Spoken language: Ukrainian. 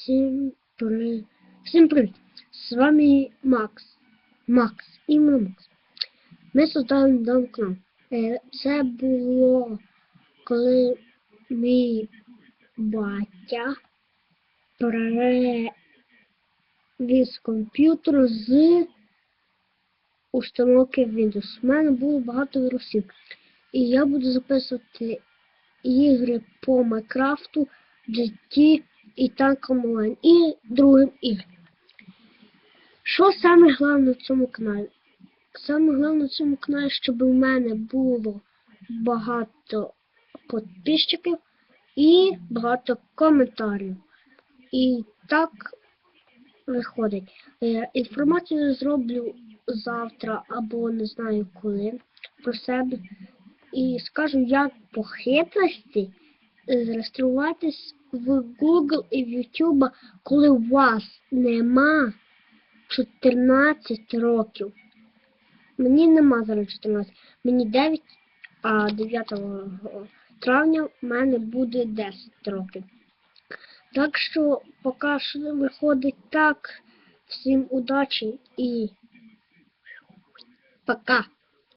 Всім привіт. Всім привіт. З вами Макс. Макс. Іменно Макс. Ми создали канал. Е, Це було коли мій батя перевіз комп'ютер з установки Windows. У мене було багато вірусів. І я буду записувати ігри по Майнкрафту, GT і танкам онлайн. І другим іграм. Що саме головне в цьому каналі? Саме головне в цьому каналі, щоб у мене було багато підписчиків і багато коментарів. І так виходить. Е, Інформацію зроблю завтра або не знаю коли про себе. І скажу, як по хитрості зареєструватись в Google і в YouTube, коли у вас нема 14 років. Мені нема зараз 14, мені 9, а 9 травня в мене буде 10 років. Так що поки що виходить так. Всім удачі і пока!